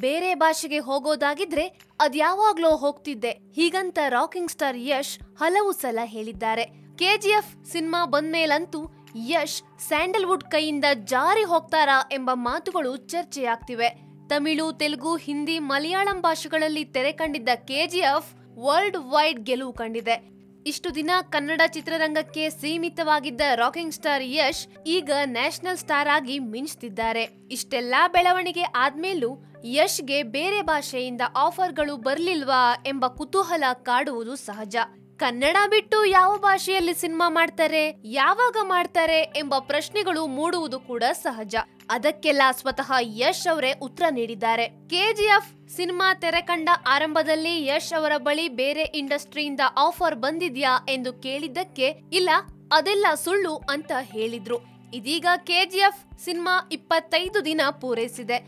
ಬೇರೆ ಭಾಷೆಗೆ ಹೋಗೋದಾಗಿದ್ರೆ ಅದ್ಯಾವಾಗ್ಲೋ ಹೋಗ್ತಿದ್ದೆ. ಹೀಗಂತ ರಾಕಿಂಗ್ ಸ್ಟಾರ್ ಯಶ್ ಹಲವು ಸಲ ಹೇಳಿದ್ದಾರೆ. ಕೆಜಿಎಫ್ ಸಿನಿಮಾ ಬಂದ್ಮೇಲಂತೂ ಯಶ್ ಸ್ಯಾಂಡಲ್ವುಡ್ ಕೈಯಿಂದ ಜಾರಿ ಹೋಗ್ತಾರಾ ಎಂಬ ಮಾತುಗಳು ಚರ್ಚೆಯಾಗ್ತಿವೆ. ತಮಿಳು, ತೆಲುಗು, ಹಿಂದಿ, ಮಲಯಾಳಂ ಭಾಷೆಗಳಲ್ಲಿ ತೆರೆ ಕಂಡಿದ್ದ ಕೆಜಿಎಫ್ ವರ್ಲ್ಡ್ ವೈಡ್ ಗೆಲುವು ಕಂಡಿದೆ. ಇಷ್ಟು ದಿನ ಕನ್ನಡ ಚಿತ್ರರಂಗಕ್ಕೆ ಸೀಮಿತವಾಗಿದ್ದ ರಾಕಿಂಗ್ ಸ್ಟಾರ್ ಯಶ್ ಈಗ ನ್ಯಾಷನಲ್ ಸ್ಟಾರ್ ಆಗಿ ಮಿಂಚ್ತಿದ್ದಾರೆ. ಇಷ್ಟೆಲ್ಲಾ ಬೆಳವಣಿಗೆ ಆದ್ಮೇಲೂ ಯಶ್ಗೆ ಬೇರೆ ಭಾಷೆಯಿಂದ ಆಫರ್ಗಳು ಬರಲಿಲ್ವಾ ಎಂಬ ಕುತೂಹಲ ಕಾಡುವುದು ಸಹಜ. ಕನ್ನಡ ಬಿಟ್ಟು ಯಾವ ಭಾಷೆಯಲ್ಲಿ ಸಿನಿಮಾ ಮಾಡ್ತಾರೆ, ಯಾವಾಗ ಮಾಡ್ತಾರೆ ಎಂಬ ಪ್ರಶ್ನೆಗಳು ಮೂಡುವುದು ಕೂಡ ಸಹಜ. ಅದಕ್ಕೆಲ್ಲ ಸ್ವತಃ ಯಶ್ ಅವರೇ ಉತ್ತರ ನೀಡಿದ್ದಾರೆ. ಕೆಜಿಎಫ್ ಸಿನಿಮಾ ತೆರೆ ಕಂಡ ಆರಂಭದಲ್ಲಿ ಯಶ್ ಅವರ ಬಳಿ ಬೇರೆ ಇಂಡಸ್ಟ್ರಿಯಿಂದ ಆಫರ್ ಬಂದಿದ್ಯಾ ಎಂದು ಕೇಳಿದ್ದಕ್ಕೆ, ಇಲ್ಲ, ಅದೆಲ್ಲ ಸುಳ್ಳು ಅಂತ ಹೇಳಿದ್ರು. ಇದೀಗ ಕೆಜಿಎಫ್ ಸಿನಿಮಾ ಇಪ್ಪತ್ತೈದು ದಿನ ಪೂರೈಸಿದೆ.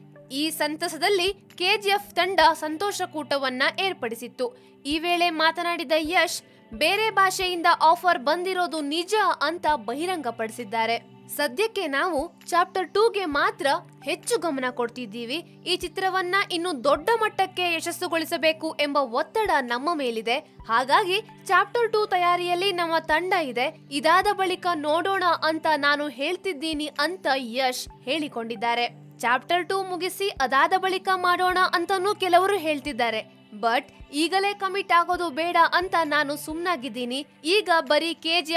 ಈ ಸಂತಸದಲ್ಲಿ ಕೆಜಿಎಫ್ ತಂಡ ಸಂತೋಷ ಕೂಟವನ್ನ ಏರ್ಪಡಿಸಿತ್ತು. ಈ ವೇಳೆ ಮಾತನಾಡಿದ ಯಶ್ ಬೇರೆ ಭಾಷೆಯಿಂದ ಆಫರ್ ಬಂದಿರೋದು ನಿಜ ಅಂತ ಬಹಿರಂಗಪಡಿಸಿದ್ದಾರೆ. ಸದ್ಯಕ್ಕೆ ನಾವು ಚಾಪ್ಟರ್ ಟೂಗೆ ಮಾತ್ರ ಹೆಚ್ಚು ಗಮನ ಕೊಡ್ತಿದ್ದೀವಿ. ಈ ಚಿತ್ರವನ್ನ ಇನ್ನು ದೊಡ್ಡ ಮಟ್ಟಕ್ಕೆ ಯಶಸ್ಸುಗೊಳಿಸಬೇಕು ಎಂಬ ಒತ್ತಡ ನಮ್ಮ ಮೇಲಿದೆ. ಹಾಗಾಗಿ ಚಾಪ್ಟರ್ ಟೂ ತಯಾರಿಯಲ್ಲಿ ನಮ್ಮ ತಂಡ ಇದೆ. ಇದಾದ ಬಳಿಕ ನೋಡೋಣ ಅಂತ ನಾನು ಹೇಳ್ತಿದ್ದೀನಿ ಅಂತ ಯಶ್ ಹೇಳಿಕೊಂಡಿದ್ದಾರೆ. ಚಾಪ್ಟರ್ ಟೂ ಮುಗಿಸಿ ಅದಾದ ಬಳಿಕ ಮಾಡೋಣ ಅಂತನೂ ಕೆಲವರು ಹೇಳ್ತಿದ್ದಾರೆ. ಬಟ್ ಈಗಲೇ ಕಮಿಟ್ ಆಗೋದು ಬೇಡ ಅಂತ ನಾನು ಸುಮ್ನಾಗಿದ್ದೀನಿ. ಈಗ ಬರೀ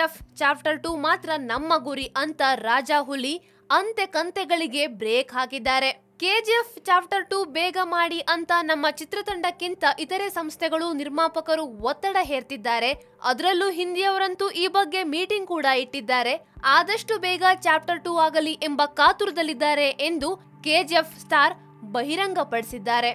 ಎಫ್ ಚಾಪ್ಟರ್ ಟೂ ಮಾತ್ರ ನಮ್ಮ ಗುರಿ ಅಂತ ರಾಜಾ ಹುಲಿ ಅಂತೆ ಕಂತೆಗಳಿಗೆ ಬ್ರೇಕ್ ಹಾಕಿದ್ದಾರೆ. ಕೆಜಿಎಫ್ ಚಾಪ್ಟರ್ ಟೂ ಬೇಗ ಮಾಡಿ ಅಂತ ನಮ್ಮ ಚಿತ್ರತಂಡಕ್ಕಿಂತ ಇತರೆ ಸಂಸ್ಥೆಗಳು ನಿರ್ಮಾಪಕರು ಒತ್ತಡ ಹೇರ್ತಿದ್ದಾರೆ. ಅದರಲ್ಲೂ ಹಿಂದಿಯವರಂತೂ ಈ ಬಗ್ಗೆ ಮೀಟಿಂಗ್ ಕೂಡ ಇಟ್ಟಿದ್ದಾರೆ. ಆದಷ್ಟು ಬೇಗ ಚಾಪ್ಟರ್ ಟೂ ಆಗಲಿ ಎಂಬ ಕಾತುರದಲ್ಲಿದ್ದಾರೆ ಎಂದು ಕೆಜಿಎಫ್ ಸ್ಟಾರ್ ಬಹಿರಂಗಪಡಿಸಿದ್ದಾರೆ.